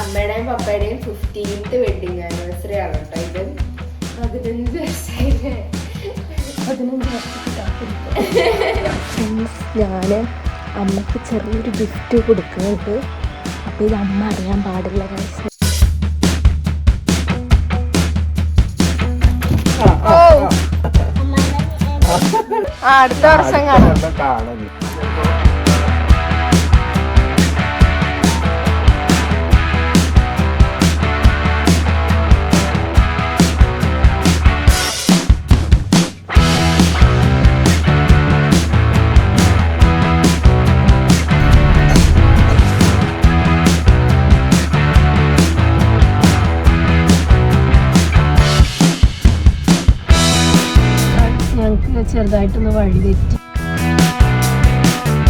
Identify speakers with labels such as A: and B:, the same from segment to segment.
A: അമ്മയുടെയും പപ്പയുടെയും fifteenth wedding anniversary ആണ് കേട്ടോ ഇത്. പതിനഞ്ച് വർഷമായില്ലേ
B: പതിനഞ്ച് ഞാൻ അമ്മയ്ക്ക് ചെറിയൊരു ഗിഫ്റ്റ് കൊടുക്കുന്നുണ്ട്. അപ്പോൾ ഇത് അമ്മ അറിയാൻ പാടില്ല. ആ അടുത്ത വർഷം കാണാം. ചെറുതായിട്ടൊന്ന് വഴി തെറ്റി.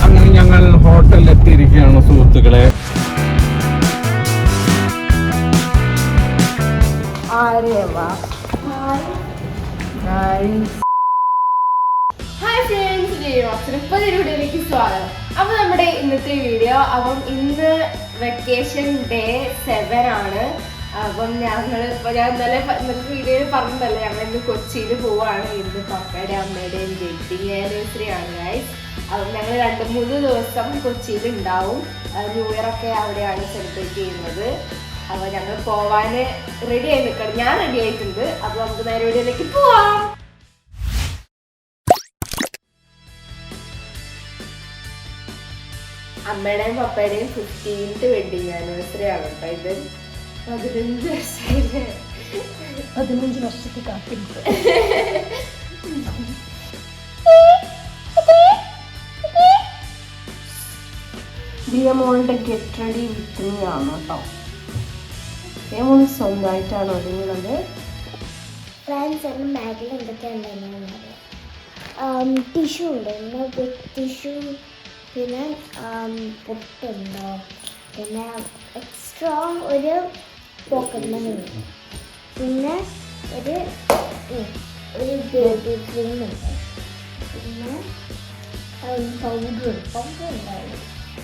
C: അങ്ങനെ ഞങ്ങൾ ഹോട്ടലിൽ എത്തിയിരിക്കുകയാണ് സുഹൃത്തുക്കളെ.
A: ഹായ്. ഫ്രണ്ട്സ് സ്വാഗതം. അപ്പൊ നമ്മുടെ ഇന്നത്തെ വീഡിയോ അപ്പം ഇന്ന് വെക്കേഷൻ ഡേ സെവൻ ആണ്. അപ്പം ഞങ്ങൾ ഞാൻ ഇന്നലെ നിങ്ങൾക്ക് വീഡിയോയിൽ പറഞ്ഞതല്ലേ ഞങ്ങൾ ഇന്ന് കൊച്ചിയിൽ പോവാണ്. ഇന്ന് പപ്പയുടെ അമ്മയുടെയും വെഡിങ് ആനിവേഴ്സറി ആണ് ഗൈസ് അപ്പം ഞങ്ങൾ രണ്ട് മൂന്ന് ദിവസം കൊച്ചിയിൽ ഉണ്ടാവും. ന്യൂ ഇയർ ഒക്കെ അവിടെയാണ് സെലിബ്രേറ്റ് ചെയ്യുന്നത്. അപ്പൊ ഞങ്ങൾ പോവാൻ റെഡി ആയി നിൽക്കണം. ഞാൻ റെഡി ആയിട്ടുണ്ട്. അപ്പൊ നമുക്ക് നേരെ വീഡിയോയിലേക്ക് പോവാം. അമ്മയുടെയും പപ്പയുടെയും ഫിഫ്റ്റീൻത്ത് വെഡിങ് ആനിവേഴ്സറി ആണ് കേട്ടോ ഇത്. പതിനഞ്ച് വർഷമായില്ലേ
B: പതിനഞ്ച് വർഷത്തെ കാത്തിരിപ്പ്. ദിയമോളുടെ ഗെറ്റ് റെഡി വിത്ത് മീ ആണ് കേട്ടോ ദിയമോൾ സ്വന്തമായിട്ടാണ് ഒരുങ്ങുന്നത്.
D: ഫ്രണ്ട്സ് എന്റെ ബാഗിൽ എന്തൊക്കെയുണ്ടെന്ന് ടിഷ്യൂ ഉണ്ട്. ടിഷ്യൂ പിന്നെ പൊട്ടുണ്ടോ? പിന്നെ എക്സ്ട്രാ ഒരു പോക്കറ്റ് മണി പിന്നെ ഒരു ഒരു ബേബി ക്രീം ഉണ്ട് പിന്നെ പൗഡർ പൗഡർ ഉണ്ടായിരുന്നു.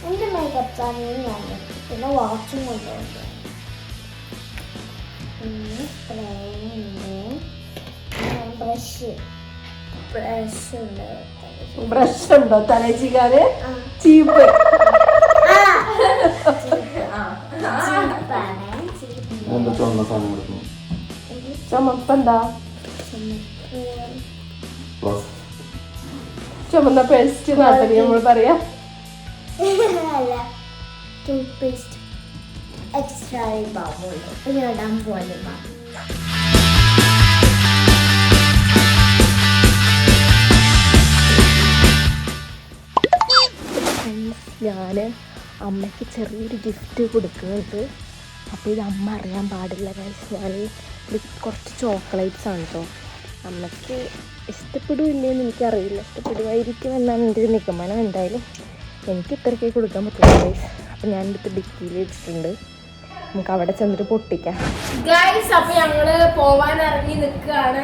D: എന്റെ മേക്കപ്പ് സാധനം ഞാൻ. പിന്നെ വാച്ചും കൊണ്ടുപോകുന്നുണ്ട് പിന്നെ സ്പ്രേ ഉണ്ട്. ബ്രഷ് ബ്രഷ് ഉണ്ട്.
B: ബ്രഷ് ഉണ്ടോ? തലച്ചിക്കാര്. ചീപ്പ്.
D: ചീപ്പാണ്. ചീപ്പ്
C: എന്താ ചുവന്ന സാധനം കൊടുക്കുന്നു
B: ചുമപ്പെന്താ?
C: പ്ലസ്
B: ചുമന്ന പേസ്റ്റ് നാട്ടിൽ നമ്മൾ പറയാ.
D: അല്ല ടൂത്ത് പേസ്റ്റ് എക്സ്ട്രാ ഇടാൻ പോലെ
B: ഞാൻ അമ്മയ്ക്ക് ചെറിയൊരു ഗിഫ്റ്റ് കൊടുക്കുന്നുണ്ട് അപ്പോൾ ഇത് അമ്മ അറിയാൻ പാടില്ല ഗൈസ് ഞാൻ കുറച്ച് ചോക്ലേറ്റ്സ് ആണ് കേട്ടോ അമ്മയ്ക്ക് ഇഷ്ടപ്പെടുമില്ലെന്ന് എനിക്കറിയില്ല. ഇഷ്ടപ്പെടുമായിരിക്കും എന്നാണ് എന്റെ ഒരു നിഗമനം എന്തായാലും. എനിക്ക് ഇത്രയ്ക്ക് കൊടുക്കാൻ പറ്റില്ല ഗൈസ് അപ്പോൾ ഞാൻ എടുത്ത് ഡിക്കിയിൽ വെച്ചിട്ടുണ്ട് നമുക്ക് അവിടെ ചെന്നിട്ട് പൊട്ടിക്കാം.
A: ഗൈസ് അപ്പൊ ഞങ്ങൾ പോവാൻ ഇറങ്ങി നിൽക്കുകയാണ്.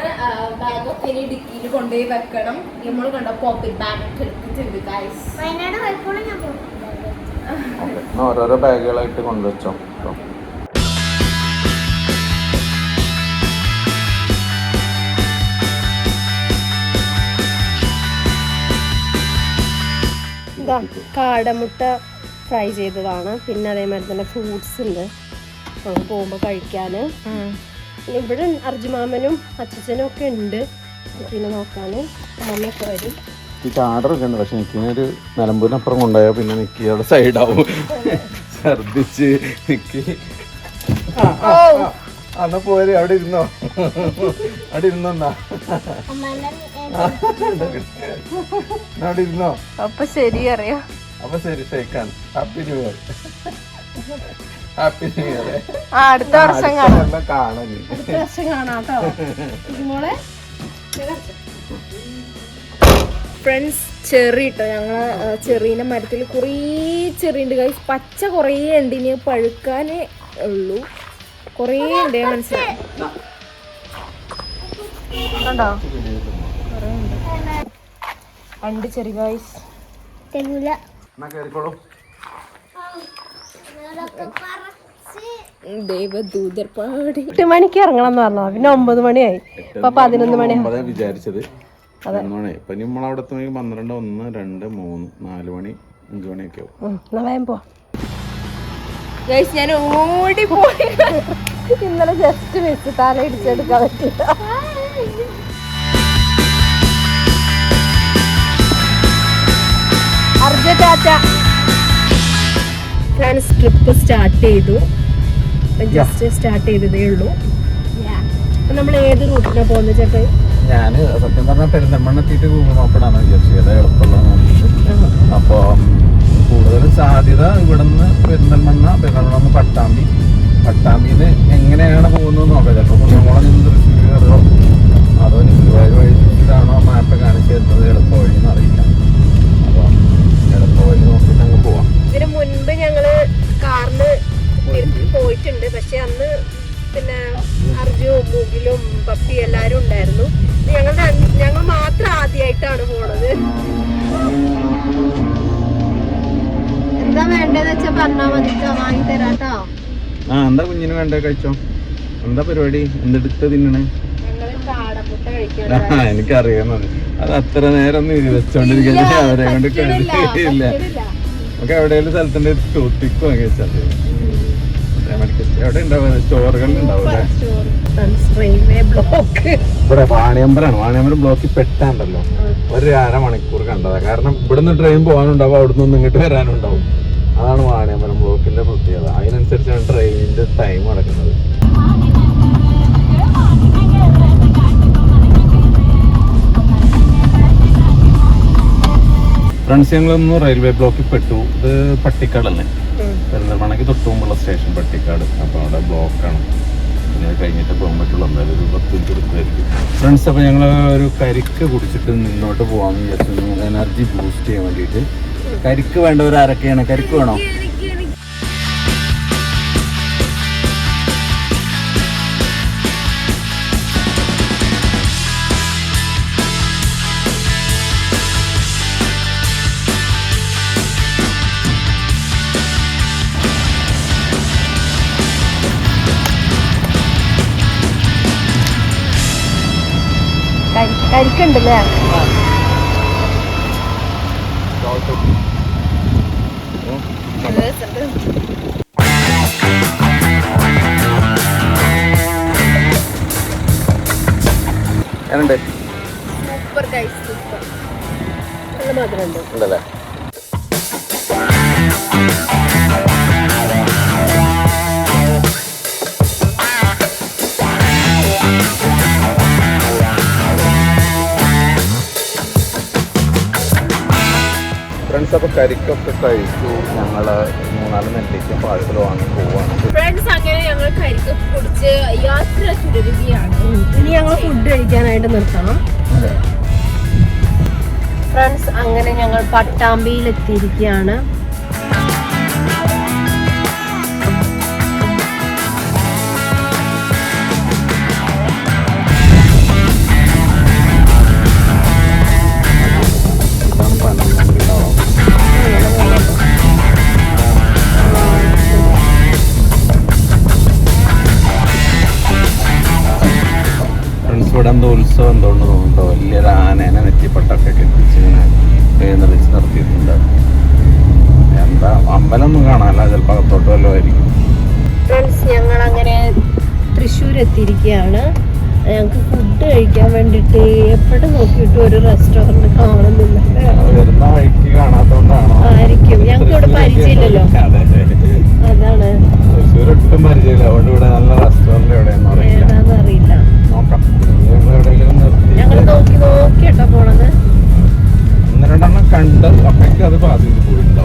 A: ബാഗൊക്കെ ഇനി ഡിക്കിയിൽ കൊണ്ടുപോയി വെക്കണം. നമ്മൾ കണ്ട പോക്കറ്റ് ബാഗ് എടുത്തിട്ടുണ്ട് ഗൈസ്
D: വയനാട് പോയപ്പോഴും ഞാൻ
C: ഓരോരോ ബാഗുകളായിട്ട് കൊണ്ടുവച്ചോ
B: ഇതാ കാടമുട്ട ഫ്രൈ ചെയ്തതാണ്. പിന്നെ അതേമാതിരി തന്നെ ഫ്രൂട്ട്സ് ഉണ്ട്. നമുക്ക് പോകുമ്പോൾ കഴിക്കാൻ പിന്നെ ഇവിടെ അർജുമാമനും അച്ഛനും ഒക്കെ ഉണ്ട്. പിന്നെ നോക്കാൻ അമ്മയൊക്കെ വരും.
C: എനിക്ക് ആർഡർ ഒക്കെ ഉണ്ട്. പക്ഷെ എനിക്കിനൊരു നിലമ്പൂരിനപ്പുറം കൊണ്ടുപോയാൽ പിന്നെ നിക്കി അവിടെ സൈഡാവും ഛർദിച്ച് നിക്കി. അന്ന പോരെ. അവിടെ ഇരുന്നോ? അവിടെ ഇരുന്നോ എന്നാ? ഇരുന്നോ
B: അപ്പൊ ശരി അറിയാം?
C: അപ്പൊ ശരി ഷെയ്ക്കാൻ happy new year happy new year
B: ആ അടുത്ത വർഷം കാണാം. അടുത്ത വർഷം കാണാം കേട്ടോ മോളെ ഫ്രണ്ട്സ് ചെറി കേട്ടോ ഞങ്ങൾ ചെറീന്റെ മരത്തിൽ കുറേ ചെറി ഉണ്ട് കൈ പച്ച കുറേ ഉണ്ട്. ഇനി പഴുക്കാനേ ഉള്ളൂ. കുറേ ഉണ്ട് ഞാൻ മനസ്സിലായി. കണ്ടോ? രണ്ട് ചെറി
D: പറിച്ച്.
B: ദേവദൂതർ പാടി. എട്ട് മണിക്ക് ഇറങ്ങണം എന്ന് പറഞ്ഞു പിന്നെ ഒമ്പത് മണിയായി. ഇപ്പൊ പതിനൊന്ന് മണി.
C: ഒമ്പതാ വിചാരിച്ചത്. നമ്മളവിടെ പന്ത്രണ്ട് ഒന്ന് രണ്ട് മൂന്ന് നാല് മണി അഞ്ചു മണിയൊക്കെ ആവും.
B: വേഗം ഞാൻ ഓടി പോയി ഇന്നലെ ജസ്റ്റ് വെച്ച് തല ഇടിച്ചെടുക്കാൻ പറ്റില്ല അർജ ടാറ്റ. ഫ്രണ്ട്സ് ട്രിപ്പ് സ്റ്റാർട്ട് ചെയ്തു. ജസ്റ്റ് സ്റ്റാർട്ട് ചെയ്തതേ ഉള്ളൂ. നമ്മൾ ഏത് റൂട്ടിനാ പോകുന്നത് ചേട്ടാ
C: ഞാൻ സത്യം പറഞ്ഞാൽ പെരിന്തൽമണ്ണ എത്തിയിട്ട് ഗൂഗിൾ മാപ്പിടാന്ന് വിചാരിച്ചത്. എളുപ്പമുള്ള നോക്കിയിട്ട് അപ്പൊ കൂടുതൽ സാധ്യത ഇവിടുന്ന് പെരിന്തൽമണ്ണ പെരുന്തൽമണ്ണ പട്ടാമ്പി. പട്ടാമ്പിന്ന് എങ്ങനെയാണ് പോകുന്നത് നോക്കാം. ചിലപ്പോൾ കുഞ്ഞുമോളെ നിന്ന് തൃശ്ശൂർ കയറുമോ അതോ ഗുരുവായൂർ വഴി ഇതാണോ മാപ്പ് കാണിച്ചു തരുന്നത്? എളുപ്പ വഴിയെന്ന് അറിയില്ല.
B: എന്താ
C: വേണ്ട കഴിച്ചോ? എന്താ പരിപാടി? എന്തെടുത്ത് തിന്നണേ? എനിക്കറിയാവുന്നത് അത് അത്ര നേരം ഒന്നും വെച്ചോണ്ടിരിക്കുന്നത് അവരെ കൊണ്ട് കഴിയില്ല നമുക്ക് എവിടെയെങ്കിലും സ്ഥലത്തിന്റെ ടൂത്തിക്കോ കഴിച്ചാൽ എവിടെ ഉണ്ടാവും സ്റ്റോറുകളിൽ ഇവിടെ വാണിയമ്പലാണ് വാണിയമ്പലം ബ്ലോക്കിൽ പെട്ടാണ്ടല്ലോ. ഒരു അരമണിക്കൂർ കണ്ടതാ. കാരണം ഇവിടുന്ന് ട്രെയിൻ പോകാനുണ്ടാവും അവിടുന്ന് ഇങ്ങോട്ട് വരാനുണ്ടാവും. പ്രത്യേകത അതിനനുസരിച്ചാണ് ട്രെയിനിന്റെ ടൈം നടക്കുന്നത് ഫ്രണ്ട്സ് ഞങ്ങളൊന്ന് റെയിൽവേ ബ്ലോക്കിൽ പെട്ടു. ഇത് പട്ടിക്കാടല്ലേ? പെരിന്തൽമണ്ണയ്ക്ക് തൊട്ട് മുമ്പുള്ള സ്റ്റേഷൻ പട്ടിക്കാട്. അപ്പോൾ അവിടെ ബ്ലോക്കാണ് പിന്നെ കഴിഞ്ഞിട്ട് പോകാൻ പറ്റുള്ളൂ. എന്തായാലും ഒരു പത്ത് എടുക്കുമായിരിക്കും. ഫ്രണ്ട്സ് അപ്പോൾ ഞങ്ങൾ ഒരു കരിക്ക് കുടിച്ചിട്ട് മുന്നോട്ട് പോകാമെന്ന് വിചാരിച്ചു. എനർജി ബൂസ്റ്റ് ചെയ്യാൻ വേണ്ടിയിട്ട്. കരിക്ക് വേണ്ട ഒരു അരക്കയാണ് കരിക്ക് വേണോ?
B: കരിക്കുണ്ടല്ലേ?
C: ഞാനുണ്ട്
B: സൂപ്പർ സൂപ്പർ നല്ല മധുരമുണ്ട്.
C: ഉണ്ടല്ലേ? ഫ്രണ്ട്സ് അപ്പോൾ കരിക്കൊക്കെ കഴിച്ചു. ഞങ്ങൾ മൂന്നാൽ നെല്ലിക്ക് പാഴ്സൽ വാങ്ങി പോവാണ്.
B: ഫ്രണ്ട്സ് അങ്ങനെ ഞങ്ങൾ കരിക്കൊക്കെ കുടിച്ച് യാത്ര തുടരുകയാണ്. ഇനി ഞങ്ങൾ ഫുഡ് കഴിക്കാനായിട്ട് നിർത്തണം. ഫ്രണ്ട്സ് അങ്ങനെ ഞങ്ങൾ പട്ടാമ്പിയിൽ എത്തിയിരിക്കുകയാണ്
C: ഇവിടെ എന്തോ ഉത്സവം എന്തോ ഉണ്ട് തോന്നുന്നുണ്ടോ? വലിയൊരു ആനേനെ നെറ്റിപ്പട്ടൊക്കെ കെട്ടിച്ച് ഇങ്ങനെ എഴുന്നള്ളിച്ച് നിർത്തിയിട്ടുണ്ട്. എന്താ അമ്പലമൊന്നും കാണാനല്ല ചിലപ്പോൾ അകത്തോട്ട് വല്ലതും ആയിരിക്കും.
B: ഫ്രണ്ട്സ് ഞങ്ങൾ അങ്ങനെ തൃശ്ശൂർ എത്തിയിരിക്കുകയാണ് ഞങ്ങൾക്ക് ഫുഡ് കഴിക്കാൻ വേണ്ടിയിട്ട് എപ്പോഴും നോക്കിയിട്ട് ഒരു റെസ്റ്റോറന്റ് കാണുന്നില്ല. ആയിരിക്കും. ഞങ്ങൾക്ക് ഇവിടെ പരിചയമില്ലല്ലോ. അതാണ്.
C: തൃശ്ശൂർ ഒട്ടും പരിചയമില്ല. അതുകൊണ്ട് ഇവിടെ നല്ല റെസ്റ്റോറന്റ് എവിടെയാണെന്ന് അറിയില്ല. നോക്കാം. ഞങ്ങൾ എവിടെയെങ്കിലും
B: നോക്കി നോക്കിയിട്ടാ പോണത്.
C: ഒന്ന് രണ്ടെണ്ണം കണ്ട് അപ്പോഴേക്കും അത് പാസ് ചെയ്ത് പോയിട്ടുണ്ടാവും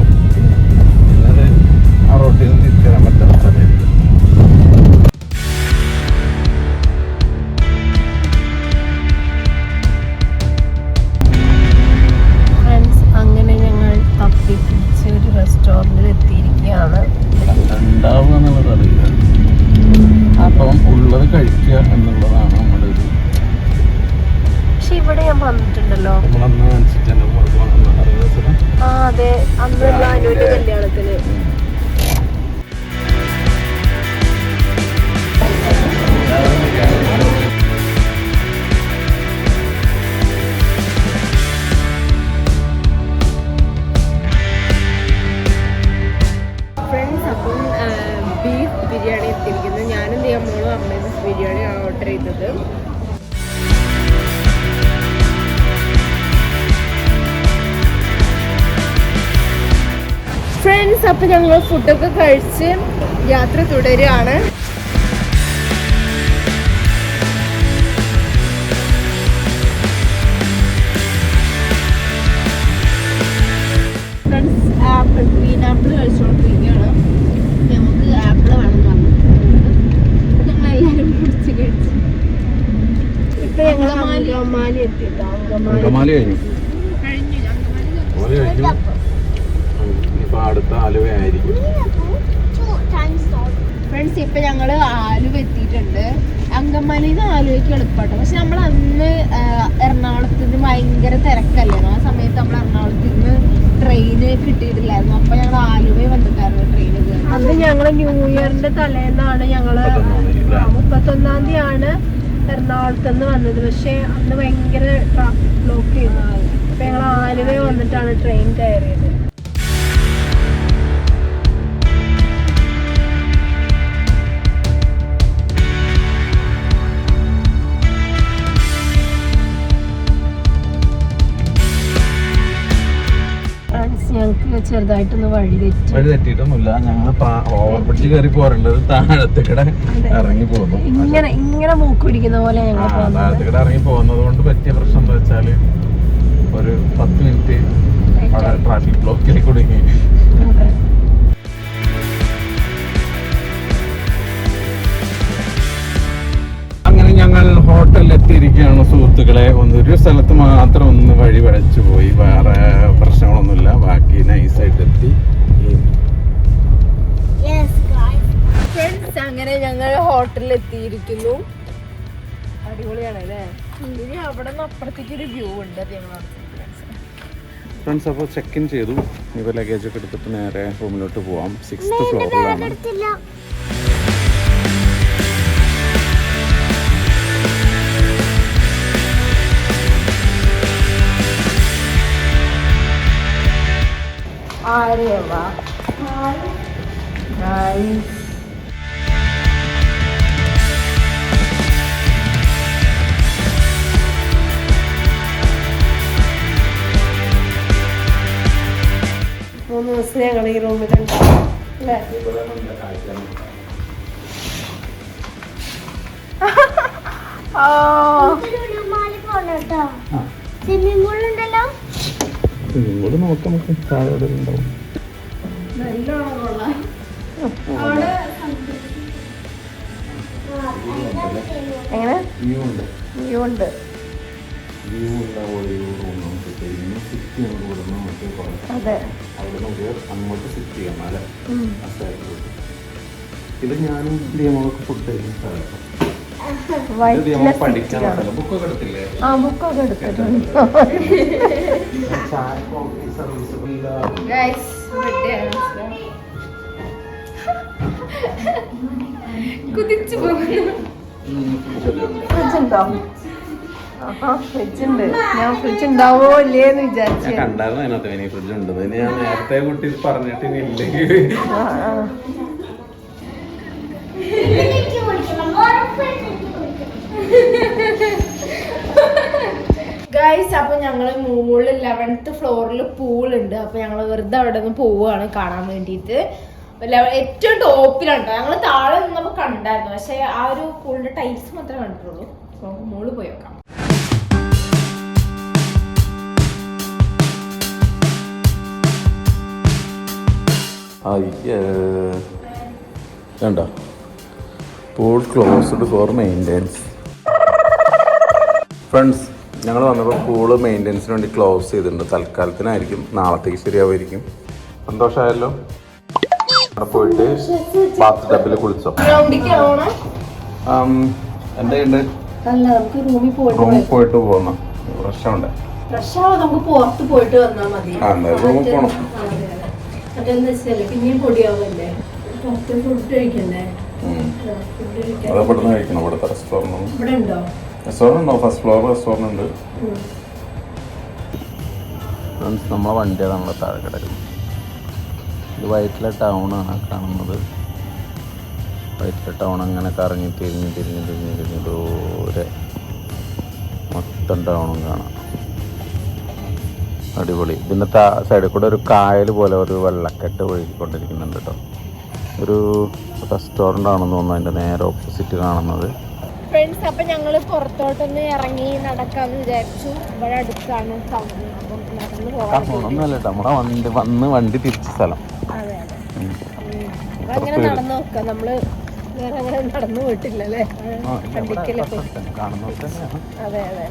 B: ഞങ്ങൾ
A: ഫുഡൊക്കെ കഴിച്ച് യാത്ര തുടരുകയാണ്. ഫ്രണ്ട്സ് ആപ്പിൾ ഗ്രീൻ ആപ്പിൾ കഴിച്ചുകൊണ്ടിരിക്കുകയാണ്. നമുക്ക് ആപ്പിൾ വേണം ഞങ്ങൾ എല്ലാവരും പിടിച്ച് കഴിച്ചു. ഇപ്പൊ ഞങ്ങൾ അങ്കമാലി.
C: കഴിഞ്ഞു.
A: അങ്കമാലി
C: കഴിഞ്ഞു. ഇനിയിപ്പോ അടുത്ത ആലുവയായിരിക്കും
A: ഫ്രണ്ട്സ് ഇപ്പൊ ഞങ്ങൾ ആലുവ എത്തിയിട്ടുണ്ട്. അങ്കമാലിയിൽ ആലുവയ്ക്ക് എളുപ്പമാട്ടോ പക്ഷെ നമ്മൾ അന്ന് എറണാകുളത്ത് നിന്ന് ഭയങ്കര തിരക്കല്ലായിരുന്നു ആ സമയത്ത് നമ്മൾ എറണാകുളത്ത് നിന്ന് ട്രെയിന് കിട്ടിയിട്ടില്ലായിരുന്നു. അപ്പൊ ഞങ്ങൾ ആലുവ വന്നിട്ടായിരുന്നു ട്രെയിൻ അന്ന് ഞങ്ങൾ ന്യൂ ഇയറിന്റെ തലേന്നാണ് ഞങ്ങൾ
C: മുപ്പത്തൊന്നാം തീയതി
A: ആണ് എറണാകുളത്ത് നിന്ന് വന്നത്. പക്ഷെ അന്ന് ഭയങ്കര ട്രാഫിക് ബ്ലോക്ക് ചെയ്യുന്നതാണ് അപ്പൊ ഞങ്ങൾ ആലുവ വന്നിട്ടാണ് ട്രെയിൻ കയറിയത്. ഞങ്ങൾക്ക് ചെറുതായിട്ടൊന്ന് വഴി തെറ്റി.
C: വഴി തെറ്റിയിട്ടൊന്നുമില്ല. ഞങ്ങൾ ഓവർ ബ്രിഡ്ജ് കയറി പോരേണ്ടത് താഴത്തേക്കിടെ ഇറങ്ങി പോകുന്നു.
A: ഇങ്ങനെ ഇങ്ങനെ മൂക്ക് പിടിക്കുന്ന പോലെ ഞങ്ങൾ പോകുന്നത്.
C: ഇറങ്ങി പോകുന്നത് കൊണ്ട് പറ്റിയ പ്രശ്നം എന്താ വെച്ചാൽ ഒരു പത്ത് മിനിറ്റ് അവിടെ ട്രാഫിക് ബ്ലോക്കിൽ കുടുങ്ങി ഹോട്ടലിൽ എത്തിയിരിക്കുകയാണ് സുഹൃത്തുക്കളെ. ഒന്നൊരു ഒരു സ്ഥലത്ത് മാത്രം ഒന്ന് വഴി വഴച്ചു പോയി. വേറെ പ്രശ്നങ്ങളൊന്നുമില്ല. ബാക്കി നൈസായിട്ട് എത്തി
A: അങ്ങനെ ഞങ്ങൾ ഹോട്ടലിൽ എത്തിയിരിക്കുന്നു അടിപൊളിയാണ് അല്ലേ? ഇനി അവിടെ നിന്ന് അപ്പുറത്തേക്ക് ഒരു വ്യൂ ഉണ്ട് അത് ഞങ്ങൾ
C: ഫ്രണ്ട്സ് അപ്പോൾ ചെക്ക് ഇൻ ചെയ്തു. ഇവ ലഗേജ് ഒക്കെ എടുത്തിട്ട് നേരെ റൂമിലോട്ട് പോവാം. സിക്സ് ഫ്ലോറിലാണ്
A: ആരെയാ മൂന്ന് ദിവസം ഞങ്ങൾ ഈ റൂമിലുണ്ട് അല്ലേ? ഓ
D: സ്വിമ്മിംഗ് പൂൾ
C: ഇങ്ങോട്ട് നോക്കാം നമുക്ക് താഴെ എവിടെ ഉണ്ടാവും?
A: എങ്ങനെ?
C: വ്യൂ ഉണ്ട്
A: വ്യൂ
C: നമുക്ക് കഴിഞ്ഞ് സിറ്റി
A: അതെ.
C: അവിടെ നമുക്ക് അങ്ങോട്ട് സിറ്റ് അല്ലെ? ഇത് ഞാനും ദിയമൊക്കെ ഫുഡ് കഴിക്കുന്ന സ്ഥലം
A: ആ ബുക്കൊക്കെ എടുത്തിട്ടുണ്ട്. കുതിച്ചു ഞാൻ ഫ്രിഡ്ജ് ഉണ്ടാവോ വിചാരിച്ചു.
C: കണ്ടായിരുന്നു അതിനകത്ത് ഇനി ഫ്രിഡ്ജ് ഉണ്ടെന്ന് ഞാൻ നേരത്തെ കുട്ടി പറഞ്ഞിട്ട് ഇല്ലെങ്കിൽ
A: ആ, ആ.
D: എനിക്ക് കുടിക്കണം ഉറപ്പായിട്ട് എനിക്ക് കുടിക്കണം
A: ഗൈസ് അപ്പൊ ഞങ്ങൾ മുകളിൽ ലെവൻത്ത് ഫ്ലോറിൽ പൂളുണ്ട്. അപ്പൊ ഞങ്ങൾ വെറുതെ അവിടെ നിന്ന് പോവുകയാണ് കാണാൻ വേണ്ടിയിട്ട്. ഏറ്റവും ടോപ്പിലുണ്ടോ. ഞങ്ങൾ താഴെ നിന്നപ്പോ കണ്ടായിരുന്നു. പക്ഷെ ആ ഒരു പൂളിന്റെ ടൈൽസ് മാത്രമേ കണ്ടിട്ടുള്ളൂ. നമുക്ക് മുകളിൽ പോയി നോക്കാം.
C: കണ്ടോ pool closed for maintenance friends ഞങ്ങൾ വന്നപ്പോൾ പൂൾ മെയിന്റെനൻസിന് വേണ്ടി ക്ലോസ് ചെയ്തിട്ടുണ്ട്. തൽക്കാലത്തിനായിരിക്കും. നാളത്തേക്ക് ശരിയാവുമായിരിക്കും. സന്തോഷമായല്ലോ? അവിടെ പോയിട്ട് ബാത്ത് ടബിൽ കുളിച്ചോ? എന്തെയുണ്ട്
A: റൂമിൽ പോയിട്ട്
C: പോകണം പ്രശ്നമുണ്ട്. റൂമിൽ പോണം.
A: മറ്റെന്താ വെച്ചാൽ പിന്നെയും പൊടിയാവല്ലേ? ഫുഡ് കഴിക്കണ്ടേ?
C: ഉം.
A: ഫുഡ് കഴിക്കാൻ
C: അത് ഇവിടുന്ന് കഴിക്കണം. ഇവിടുത്തെ റെസ്റ്റോറന്റ്
A: ഇവിടെ ഉണ്ടോ?
C: റെസ്റ്റോറന്റ് ഉണ്ടോ ഫസ്റ്റ് ഫ്ലോർ റെസ്റ്റോറന്റ് ഉണ്ട് നമ്മളെ വണ്ടിയാണ് നമ്മളെ താഴെ കിടക്കുന്നത്. ഇത് വയറ്റിലെ ടൗൺ ആണ് കാണുന്നത്. വയറ്റിലെ ടൗൺ അങ്ങനെ കറങ്ങി തിരിഞ്ഞ് തിരിഞ്ഞ് തിരിഞ്ഞ് തിരിഞ്ഞ് ദൂരെ മൊത്തം ടൗണും കാണാം. അടിപൊളി. ഇതിന്റെ താ സൈഡിൽ കൂടെ ഒരു കായൽ പോലെ ഒരു വെള്ളക്കെട്ട് ഒഴുകിക്കൊണ്ടിരിക്കുന്നുണ്ട് കേട്ടോ. ഒരു റെസ്റ്റോറന്റ് ആണെന്ന് തോന്നുന്നു അതിന്റെ നേരെ ഓപ്പോസിറ്റ് കാണുന്നത്.
A: ഫ്രണ്ട്സ് അപ്പം ഞങ്ങൾ പുറത്തോട്ടൊന്ന് ഇറങ്ങി നടക്കാമെന്ന് വിചാരിച്ചു. ഇവിടെ അടുത്താണ് ടൗൺ അപ്പം നടന്നു
C: നമ്മുടെ വണ്ടി വന്ന് വണ്ടി തിരിച്ച സ്ഥലം.
A: അതെ അതെ. അപ്പം അങ്ങനെ നടന്നു നോക്കാം. നമ്മൾ വേറെ അങ്ങനെ നടന്നു വണ്ടിക്കലൊക്കെ.
C: തന്നെയാണ്.
A: അതെ അതെ.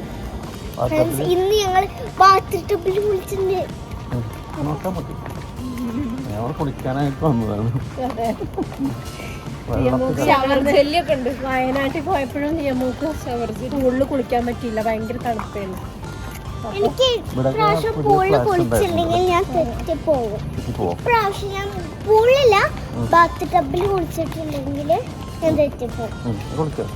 D: ഇന്ന് ഞങ്ങൾ വിളിച്ചിട്ടുണ്ട്.
C: കുളിക്കാനായിട്ട് വന്നതാണ്.
A: വയനാട്ടിൽ പോയപ്പോഴും ജെല്ലി ഉള്ളിൽ കുളിക്കാൻ പറ്റിയില്ല. ഭയങ്കര തണുപ്പായിരുന്നു
D: എനിക്ക് പ്രാവശ്യം പൂളിൽ കുളിച്ചില്ലെങ്കിൽ ഞാൻ തെറ്റി പോകും പ്രാവശ്യം ഞാൻ പൂളില്ല ബാത്ത് ടബിൽ കുളിച്ചിട്ടുണ്ടെങ്കിൽ ഞാൻ തെറ്റി പോകും
C: ഉം, കുളിക്കാം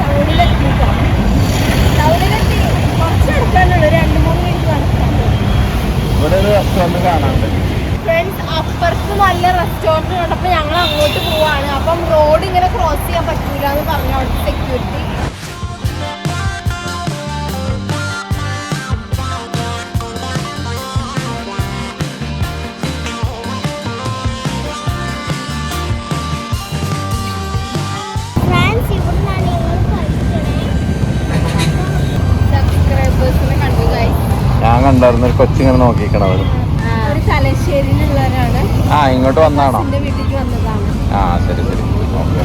A: ടൗണിലെത്തി ടൗണിലെത്തി കുറച്ച് നടക്കാനുള്ളൂ രണ്ട് മൂന്ന് മിനിറ്റ് നടക്കാനുള്ളൂ
C: ഇവിടെ ഒരു റെസ്റ്റോറന്റ് കാണാനുണ്ട്
A: ഫ്രണ്ട്സ് അപ്പുറത്ത് നല്ല റെസ്റ്റോറന്റ് കണ്ടപ്പോൾ ഞങ്ങൾ അങ്ങോട്ട് പോവാണ്. അപ്പം റോഡ് ഇങ്ങനെ ക്രോസ് ചെയ്യാൻ പറ്റൂല എന്ന് പറഞ്ഞു അവിടുത്തെ സെക്യൂരിറ്റി.
C: ഞാൻ കണ്ടായിരുന്നു ഒരു കൊച്ചിങ്ങനെ നോക്കിക്കണവരും
A: തലശ്ശേരിയിലുള്ളവരാണ്.
C: ആ ഇങ്ങോട്ട് വന്നാണോ?
A: വീട്ടിലേക്ക് വന്നതാണ്.
C: ആ ശരി ശരി. ഓക്കെ.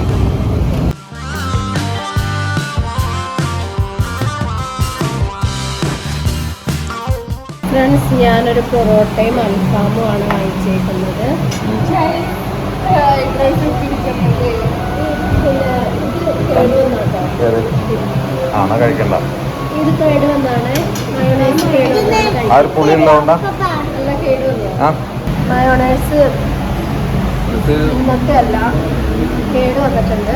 A: ഫ്രണ്ട്സ് ഞാനൊരു പൊറോട്ടയും അൽഫാമും ആണ് വാങ്ങിച്ചേക്കുന്നത്.
C: ആണോ കഴിക്കണ്ട?
A: ഇത് കേട് വന്നാണ്. മയോണൈസ് കേട് വന്നാണ്
C: ആ ഒരു പുളി ഉള്ളതുകൊണ്ടാ ആ?
A: മയോണൈസ്
C: ഇത്
A: ഇന്നത്തെ അല്ല കേട് വന്നിട്ടുണ്ട്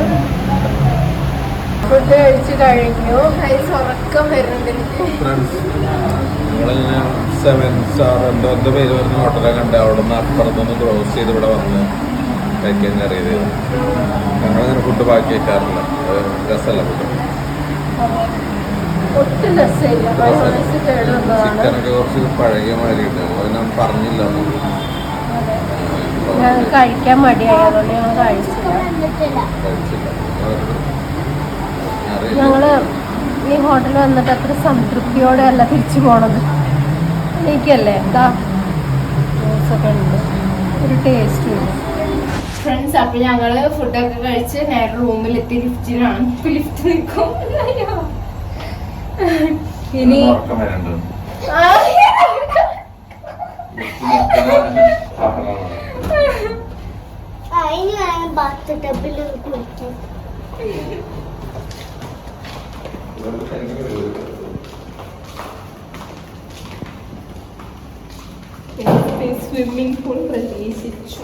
A: ഫുഡ് കഴിച്ച് കഴിഞ്ഞു. കൈസ് ഉറക്കം വരുന്നുണ്ട്.
C: ഫ്രണ്ട്സ് നമ്മളിങ്ങനെ സെവൻ സ്റ്റാർ എന്തോ എന്തോ പേര് പറഞ്ഞ ഹോട്ടലെ കണ്ട് അവിടെ നിന്ന് അപ്പുറത്തുനിന്ന് ക്ലോസ് ചെയ്ത് ഇവിടെ വന്ന് കഴിക്കാൻ കയറിയത് ഞങ്ങളിങ്ങനെ ഫുഡ് ബാക്കി വെക്കാറില്ല. രസമല്ല ഫുഡ്
A: ഒട്ടും രസമില്ല. മയോണൈസ് കേട് വന്നതാണ്
C: ചിക്കനൊക്കെ കുറച്ച് പഴകിയ മാതിരിയുണ്ട്. ഞാൻ പറഞ്ഞില്ല.
A: ഞാൻ കഴിക്കാൻ മടിയായി. അതുകൊണ്ട് ഞങ്ങൾ കഴിച്ചില്ല. ഞങ്ങൾ ഈ ഹോട്ടലിൽ വന്നിട്ട് അത്ര സംതൃപ്തിയോടെ അല്ല തിരിച്ചു പോണത്. എനിക്കല്ലേ? എന്താ ഒക്കെ ഉണ്ട്. ഒരു ടേസ്റ്റ് ഇല്ല. ഫ്രണ്ട്സ് അപ്പൊ ഞങ്ങൾ ഫുഡൊക്കെ കഴിച്ച് നേരെ റൂമിലെത്തി ലിഫ്റ്റിലാണ് ലിഫ്റ്റ് നിൽക്കും. ഇനി
D: ബാത്ത് ടബിൽ
A: സ്വിമ്മിംഗ് പൂൾ പ്രവേശിച്ചു